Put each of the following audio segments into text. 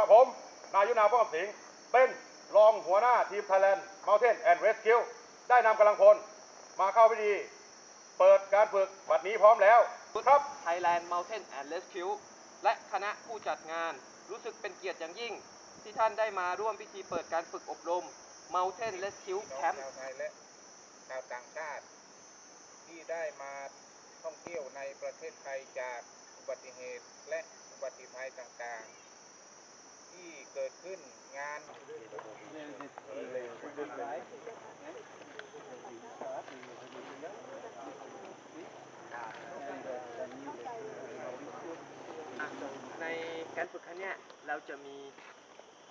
ระผม นายุนาป้อมสิงห์เป็นรองหัวหน้าทีม Thailand Mountain and Rescue ได้นำกำลังพล มาเข้าพิธี เปิดการฝึกบัดนี้พร้อมแล้วครับ Thailand Mountain and Rescue และคณะผู้จัดงานรู้สึกเป็นเกียรติอย่างยิ่ง ที่ท่านได้มาร่วมพิธีเปิดการฝึกอบรม Mountain Rescue น้อง Camp ชาวไทยและชาวต่างชาติ ที่ได้มาท่องเที่ยวในประเทศไทยจากอุบัติเหตุและอุบัติภัยต่างๆ ที่เกิดขึ้นงาน ในการฝึกครั้งนี้เราจะมี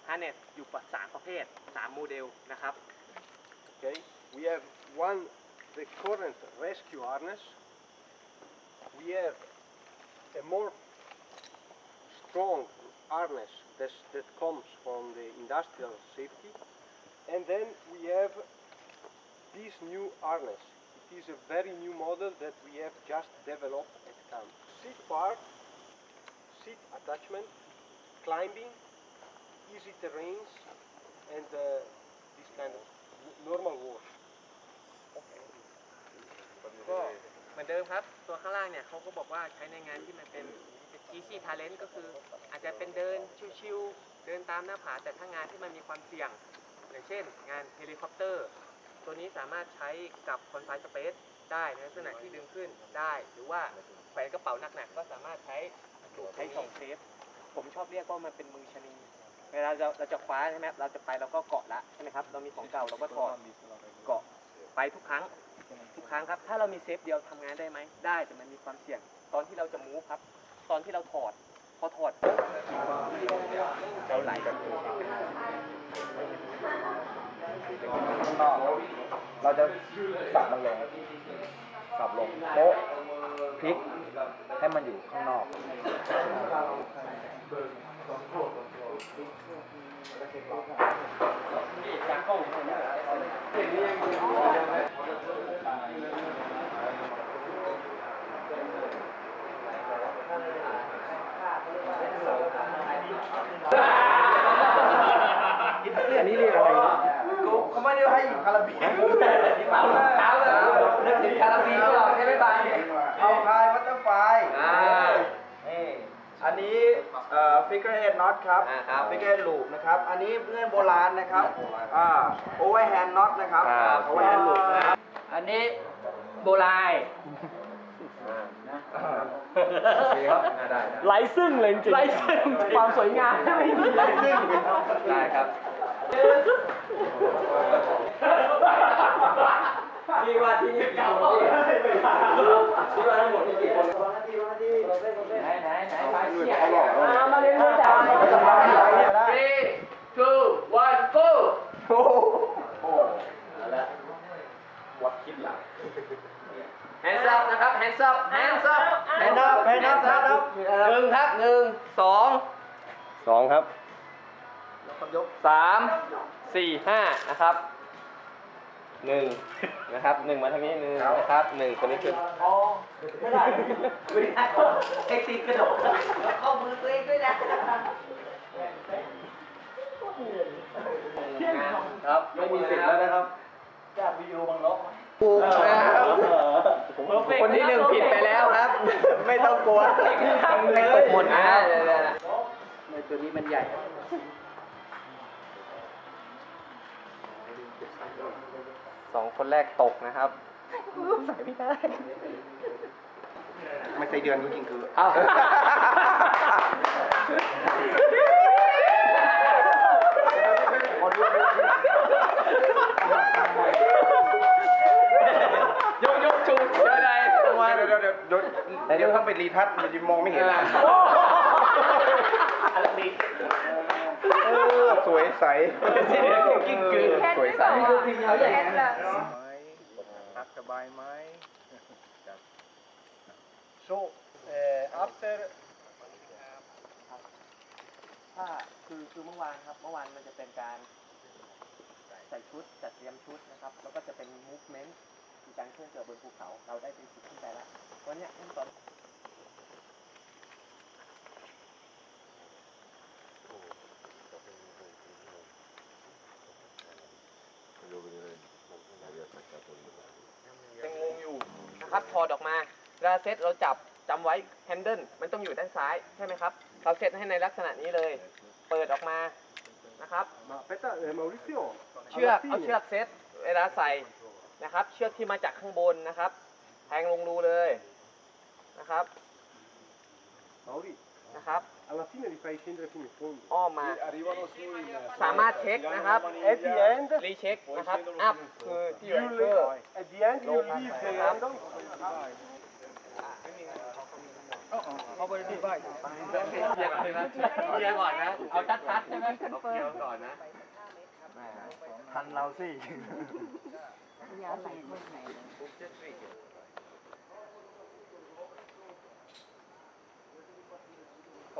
harness อยู่ประสามประเภท3โมเดลนะครับ Okay, we have one, the current rescue harness. We have a more strong harness that, that comes from the industrial safety. And then we have this new harness. It is a very new model that we have just developed at camp. Seat part, seat attachment, climbing, easy terrains, and uh, this kind of normal wash. ก็เหมือนเดิมครับ ตัวข้างล่างเนี่ยเขาก็บอกว่าใช้ในงานที่มันเป็น easy talent ก็คืออาจจะเป็นเดินชิวๆเดินตามหน้าผาแต่ถ้างานที่มันมีความเสี่ยง อย่างเช่น งานเฮลิคอปเตอร์ ตัวนี้สามารถใช้กับคอนไฟสเปซได้ในลักษณะที่ดึงขึ้นได้ หรือว่าแขวนกระเป๋าหนักๆก็สามารถใช้ใช้ช่องเซฟผมชอบเรียกว่ามันเป็นมือชนีเวลาเราเราจะคว้าใช่ไหมเราจะไปเราก็เกาะละใช่ไหมครับเรามีของเก่าเราก็ถอดเกาะไปทุกครั้งทุกครั้งครับ ถ้าเรามีเซฟเดียวทำงานได้ไหมได้แต่มันมีความเสี่ยง ตอนที่เราจะมูฟครับ ตอนที่เราถอด พอถอดปุ๊บเราไหลแบบนี้ข้างนอกเราจะสับมันลงสับลงโป๊ะพลิกให้มันอยู่ข้างนอกอั นนี้เรียกอะไรกูเขาไม่ได้ให้คาราบีนี่เท้าเท้าเลยนึกถึงคาราบีก็ใช่ไหมบายเอาพายวัตเตอร์ไฟอ่านี่อันนี้เอ่อฟิกเกอร์เฮดน็อตครับฟิกเกอร์เฮดลูปนะครับ อันนี้เพื่อนโบราณนะครับอ่าโอเวอร์แฮนด์น็อตนะครับโอเวอร์แฮนด์ลูปนะครับอันนี้โบราณ โอเคครับได้ไร้ซึ่งเลยจริงไร้ซึ่งความสวยงามไม่มีไร้ซึ่งได้ครับพี่ว่าที่นี่เก่าพี่ว่าทั้งหมดมีกี่คนไหนไหนไหนไปเชี่ยมามาเรียนรู้จัก three two one go วัดคิดหลัง hands up นะครับ hands up hands up Hand up Hand up Hand up หนึ่งครับหนึ่งสอง สองครับ สามสี่ห้านะครับหนึ่งนะครับหนึ่งมาทางนี้หนึ่งนะครับหนึ่งคนนี้คือไม่ได้ไม่ได้เทคนิคกระโดดแล้วเข้ามือตัวเองด้วยนะครับไม่มีสิทธิ์แล้วนะครับจากวิดีโอบางล็อกถูกนะครับคนที่หนึ่งผิดไปแล้วครับ ไม่ต้องกลัวไม่ตกหมดนะครับในตัวนี้มันใหญ่ สองคนแรกตกนะครับไม่ใช่เดือนจริงๆคืออ้าวยกยกชูเจอได้รางวัลเดี๋ยวเดี๋ยวเดี๋ยวเดี๋ยวเดี๋ยวถ้าเป็นรีทัชมันจะมองไม่เห็น เออสวยใสกิ้งกือ สวยใสเขาใหญ่พักสบายไหม So, uh, after ถ้าคือคือเมื่อวานครับ เมื่อวานมันจะเป็นการใส่ชุดจัดเตรียมชุดนะครับ แล้วก็จะเป็น movement คือการเคลื่อนตัวบนภูเขา เราได้เป็นสิทธิ์ขึ้นไปแล้ววันเนี้ยขั้นตอน นะครับ ถอดออกมาเวลาเซตเราจับจำไว้แฮนเดิลมันต้องอยู่ด้านซ้ายใช่ไหมครับ เราเซตให้ในลักษณะนี้เลย เปิดออกมานะครับ Ma aspetta, eh, Maurizio. เชือก alla เอา fine- เชือกเซตเวลาใส่นะครับ เชือกที่มาจากข้างบนนะครับแทงลงรูเลยนะครับ Mauri, นะครับ alla fine li fai scendere fino in fondo. อ้อมมา arrivano su in สามารถเช็คนะครับ At the end, รีเช็คนะครับ อัพคือที่ you แรงเกอร์ leave, at the end you leave the handle. เขาบริสุทธิ์บ้างเคลียร์ก่อนนะเคลียร์ก่อนนะ เอาชัดๆใช่ไหมเอาเคลียร์ก่อนนะ ทันเราสิ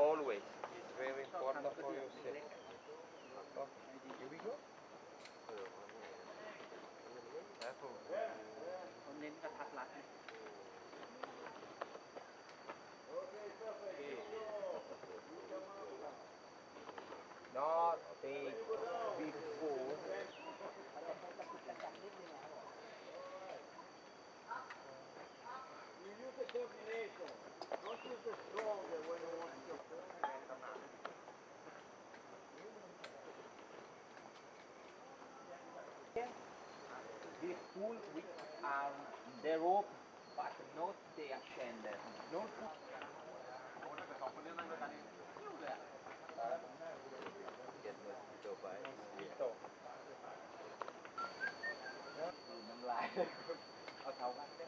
always. It's very important for your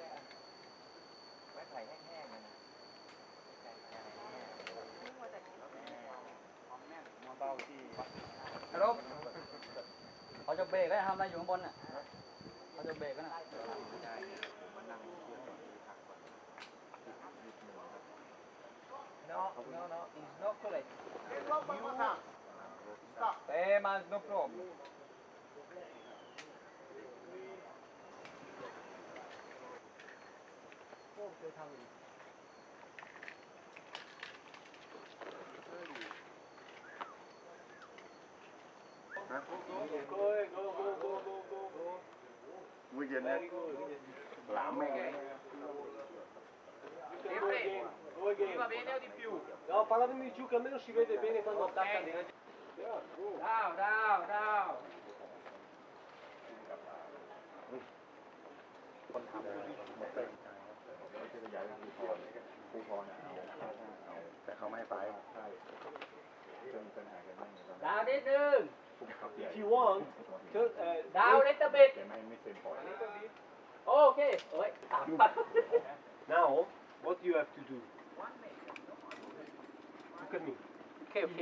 ได้อะไม้ไผ่แห้งๆนะนะไม้ไผ่แห้งๆมาเบาที่ฮัลโหลเขาจะเบรกแล้วทำอะไรอยู่ข้างบน น่ะเขาจะเบรกแล้วนะ No, no, no, it's not correct. You... Hey, man, no problem. Nguy hiểm này. Lãm mẹ. Va bene o di più? No, parlatemi giù che almeno si vede bene quando attacca lì. Down, down, down. คนทำหมดเลยเขาจะย้ายไปภูพรภูพรเอาเอาแต่เขาไม่ให้ไปใช่จะมีปัญหากันบ้าง Down นิดนึง If you want, to, uh, Down little bit. แต่ไม่ไม่เซ็นปล่อย โอเคเอ้ยสามพัน now what you have to do. Look at me. โอเค โอเค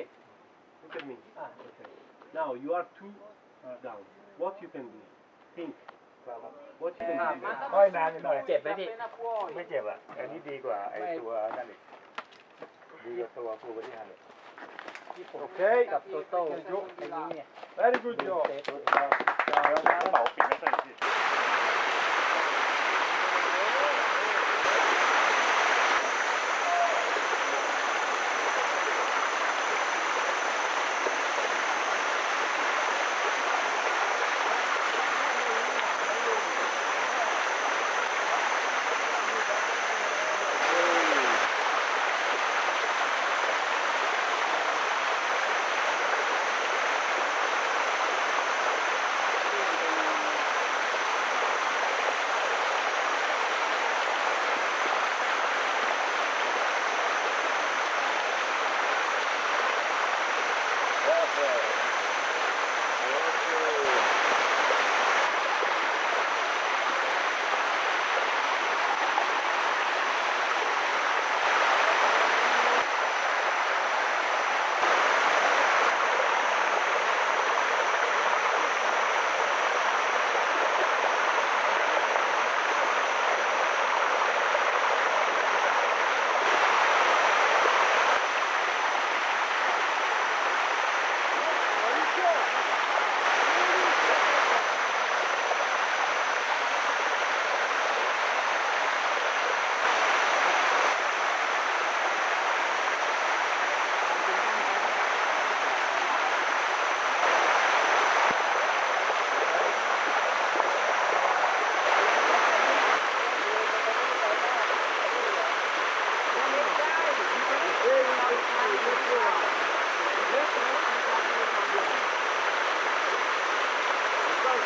Look at me. Ah, okay. Now you are two down. What you can do? Think. What you can do? ค่อยนานหน่อย เจ็บไหมพี่ ไม่เจ็บอ่ะ อันนี้ดีกว่าไอ้ตัวนั่นอีกดีกว่าตัวครูบริหารเลย Okay. กับโตโต้ในนี้เนี่ย Very good job. กระเป๋าปิดไม่ใส่ที่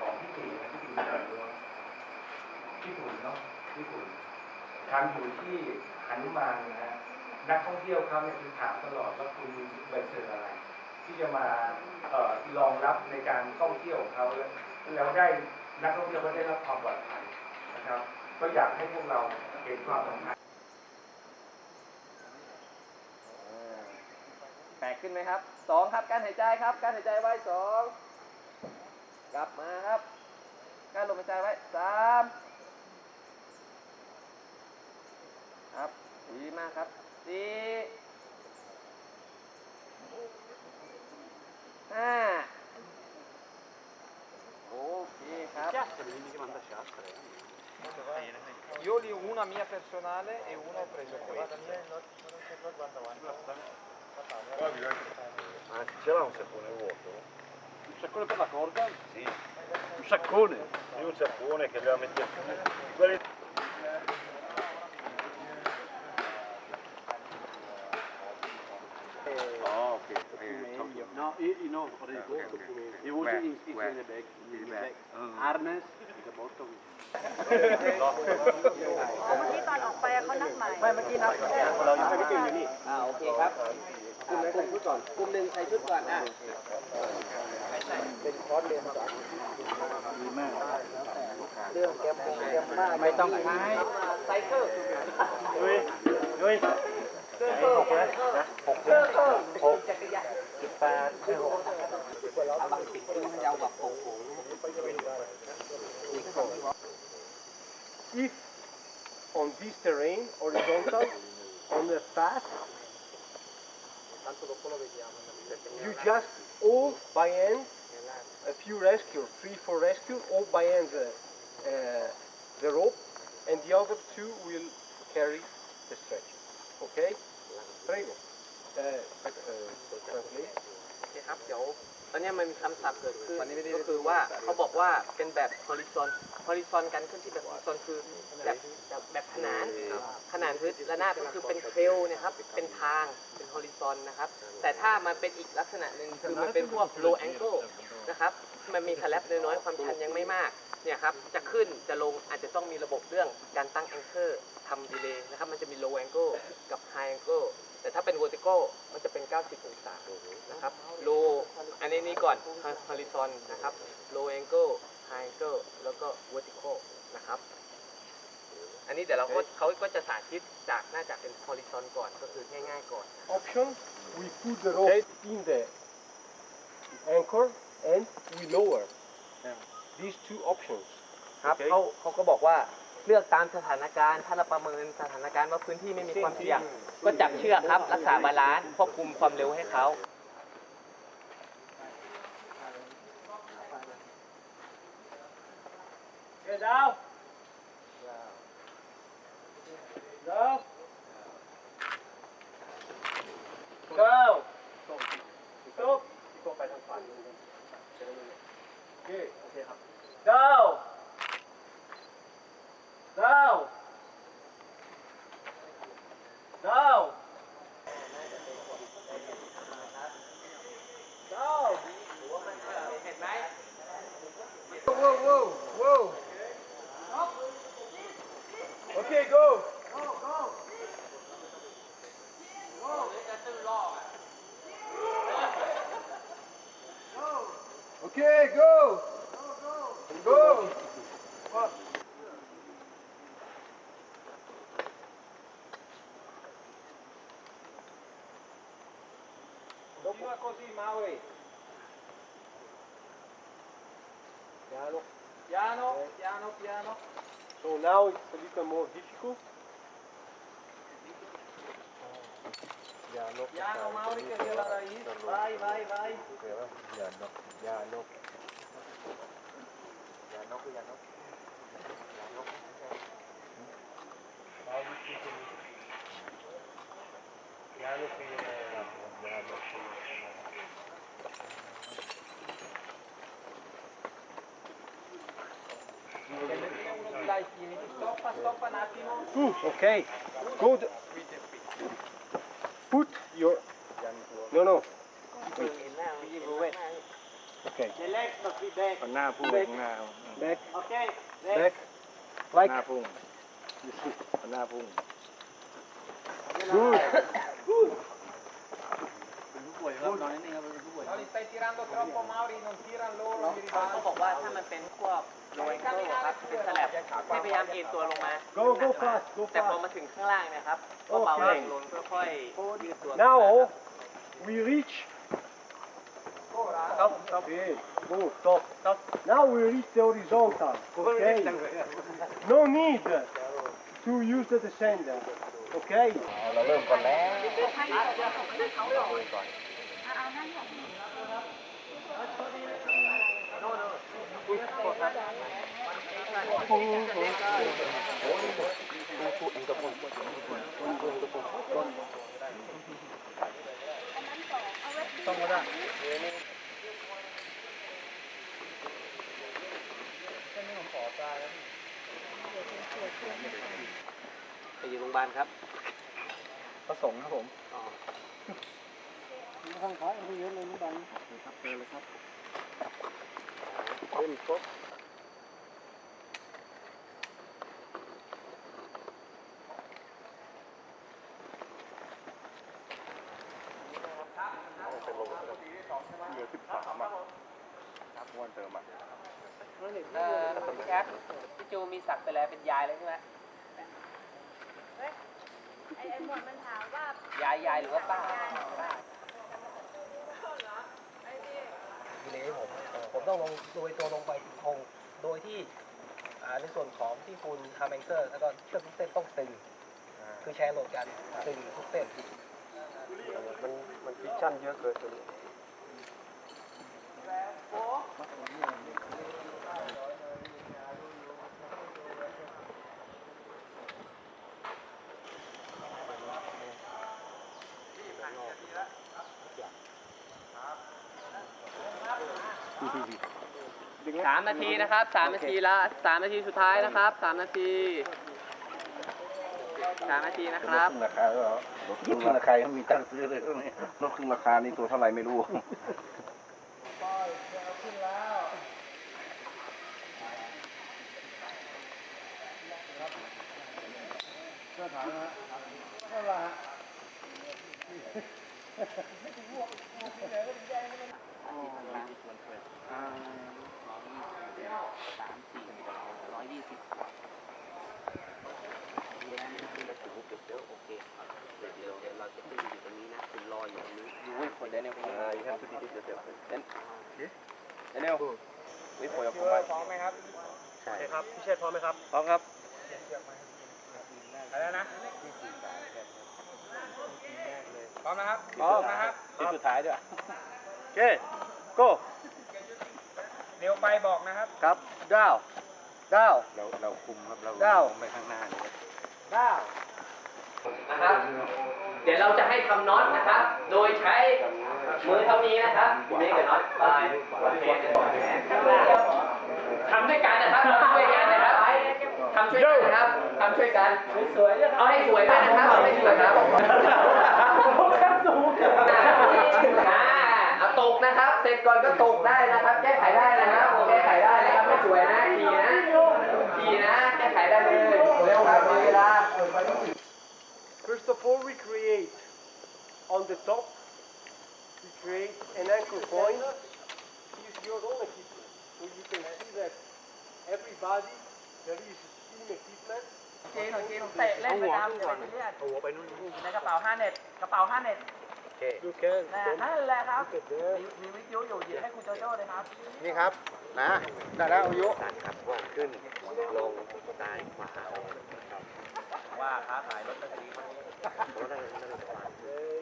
ของพี่ตุ๋ยนะพี่ตุ๋ยแต่ว่าพี่ตุ๋ย เนาะพี่ตุ๋ยทำอยู่ที่หันุมานนะฮะนักท่องเที่ยวเขาเนี่ยคือถามตลอดว่าคุณมีใบเซอร์อะไร ที่จะมาเอ่อรองรับในการท่องเที่ยวของเขาแล้วแล้วได้นักท่องเที่ยวก็ได้รับความปลอดภัยนะครับ ก็อยากให้พวกเราเห็นความสำคัญแปลกขึ้นไหมครับสองครับการหายใจครับการหายใจไว้สองกลับมาครับการลมหายใจไว้สาม ครับดีมากครับสี่ห้าโอเคครับ Io li ho una mia personale e una ho preso qui. Ce l'ha un sapone vuoto? Un saccone per la corda? Sì. Un saccone? Io un sapone che abbiamo messo quelli No, you, you know already go to Pune. You want it in, it's in the bag. In the bag. Harness at the bottom. อ๋อเมื่อกี้ตอนออกไปอะเขานัดหมายไม่เมื่อกี้นับเรายังไม่ได้กินอยู่นี่อ่าโอเคครับกลุ่มไหนใส่ชุดก่อนกลุ่มหนึ่งใส่ชุดก่อนอะเป็นคอร์สเรียนภาษาดีมากเรื่องแกมเตรียมบ้าไม่ต้องใช้ไซเคิลดุยดุยเสื้อหกเลยนะหกเลยหกจักรยานสิบ แปดเสื้อหกบางสิ่งที่มันยาวกว่าผมผม If on this terrain, horizontal, on the path, you just hold by hand a few rescue, three, four rescue, hold by hand the, uh, the rope, and the other two will carry the stretch. Okay? Prego. Uh, uh, translate. โอเคครับเดี๋ยวตอนนี้มันมีคำศัพท์เกิดขึ้นก็คือว่าเขาบอกว่าเป็นแบบ horizon horizon กันขึ้นที่แบบ horizon คือแบบแบบแบบขนานขนานพื้นระนาบก็คือเป็นเทลเนะครับ เป็นทางเป็น horizon นะครับ แต่ถ้ามันเป็นอีกลักษณะหนึ่งคือมันเป็นพวก low angle นะครับมันมีคาแลบน้อยๆความชันยังไม่มากเนี่ยครับจะขึ้นจะลงอาจจะต้องมีระบบเรื่องการตั้ง anchor ทำ delay นะครับมันจะมี low angle กับ high angle แต่ถ้าเป็น vertical มันจะเป็น 90 องศานะครับ low อันนี้นี่ก่อน horizon นะครับ low angle high angle แล้วก็ vertical นะครับ อันนี้เดี๋ยวเราก็เขาก็จะสาธิตจากน่าจะเป็น horizon ก่อนก็คือง่ายๆก่อน Option, we put the rope in the anchor and we lower. These two options. ครับเขาเขาก็บอกว่า เลือกตามสถานการณ์ ถ้าเราประเมินสถานการณ์ว่าพื้นที่ไม่มีความเสี่ยง ก็จับเชือกครับ รักษาบาลานซ์ควบคุมความเร็วให้เขา così, Piano. Piano, okay. piano, piano. So now it's a little more difficult. Piano, piano Mauri che c'è la vai, vai, vai. Piano, piano, piano. Piano, ทีนี้ stoppa stoppa un attimo Okay, good. Put your. No, no. Okay. The legs must be back. หน้าพุ่งหน้า Back, Okay. back. Like. หน้าพุ่งหน้าพุ่ง Good. เป็นผู้ป่วยครับนอนนิ่งๆครับเป็นผู้ป่วย Non li stai tirando troppo Mauri, non tirano loro, mi เขา ribalto. บอกว่าถ้ามันเป็นพวกโรยเกอร์ครับเป็นสลับให้พยายามเอ็นตัวลงมา Go, go fast, go แต่พอ fast. มาถึงข้างล่างเนะครับก็เบาโอเคลงค่อยๆยืดตัว Now we reach. Stop, stop. Okay, go, stop. Stop. Now we reach the horizontal. Okay. No need to use the descender. Okay. เราเริ่มก่อนแล้ว ให้เขาบอ ต้อกเอาเอานั่นนี่ยต้องก็ได้ไปอยู่โรงพยาบาลครับ ประสงค์ครับผม ข้างซ้ายเอาไปเยอะเลยน้องบังครับเจอเลยครับ Then stop. เหลือสิบสามอะครับวันเติมอะเอ่อพี่แคทพี่จูมีศักดิ์ไปแล้วเป็นยายเลยใช่ไหมไอ้ไอ้หมวดมันถามว่ายายยายหรือว่าป้าดี เลยผมผมต้องลงโดยตัวลงไปคงโดยที่อ่าในส่วนของที่คุณทำแองเกอร์ แล้วก็เชือกทุกเส้นต้องตึง คือแชร์โหลดกันตึงทุกเส้นมันมันฟิกชั่นเยอะเกินตัวนี้ สามนาทีนะครับสามนาทีละสามนาทีสุดท้ายนะครับสามนาทีสามนาทีนะครับราคาเหรอรถขึ้นราคายังมีตังค์ซื้อเลยรถขึ้นราคานี่ตัวเท่าไหร่ไม่รู้ พร้อมไหมครับใช่ครับพี่เชษพร้อมไหมครับพร้อมครับอะไรนะพร้อมนะครับพร้อมนะครับที่สุดท้ายด้วยโอเค go เร็วไปบอกนะครับครับดาวดาว เราเราคุมครับเราดาวไปข้างหน้าเลย ดาว นะครับ เดี๋ยวเราจะให้ทำน็อตนะครับ โดยใช้มือเท่านี้นะครับนี่กับน็อตปลายทำด้วยกันนะครับทำช่วยกันนะครับทำช่วยกันนะครับทำช่วยกันสวยๆเอาให้สวยด้วยนะครับเอาให้สวยครับอ่าเอาตกนะครับ เสร็จก่อนก็ตกได้นะครับ แก้ไขได้นะครับแก้ไขได้นะครับไม่สวยนะทีนะทีนะแก้ไขได้เลยเร็วครับเวลา First of all, we create on the top, we create an anchor point. Use your own equipment. So you can see that everybody, there is steam equipment. เจนของเจนเตะเล่นประจำอย่าไปเรียกในกระเป๋าห้าเน็ตกระเป๋าห้าเน็ต You can นะนั่นแหละครับมีมีวิทยุอยู่หยิบให้คุณโจโจ้เลยครับนี่ครับ นะได้แล้วอายุว่าค้าขายรถตะกี้ Good.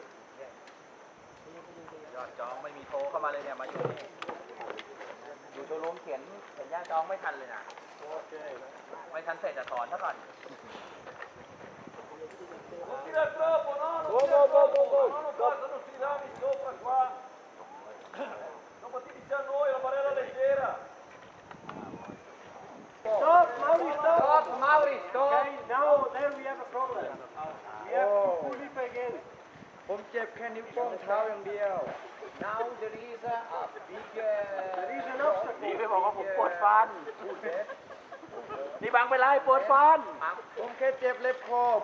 จองไม่มีโทรเข้ามาเลยเนี่ยมาอยู่นี่อยู่โชว์รูมเขียนเขียนย่างจองไม่ทันเลยนะไม่ทันเสร็จจะถอนซะก่อน Stop, Mauri, stop! Stop, Mauri, stop! Okay, now there we have a problem. We have to pull it again. ผมเจ็บแค่นิ้วโป้งเท้าอย่างเดียว Now there is a big There is an obstacle. นี่ไปบอกว่าผมปวดฟันนี่บังไปไล่ปวดฟัน ผมแค่เจ็บเล็บคอบ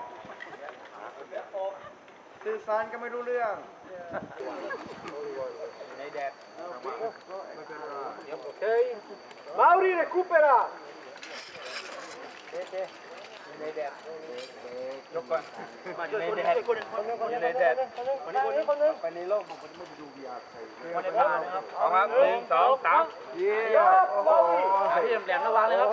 สื่อสารก็ไม่รู้เรื่องในแดด Okay. Mauri, recupera! ในแดดยกก่อนมาอยู่ในแดดอยู่ในแดดคนนึงคนนึงคนนึงไปในโลกผมไม่ไปดู VR ใครคนในบ้านนะครับสองครับหนึ่งสองสามเยี่ยมโอ้โหพี่แหลมระวังเลยครับ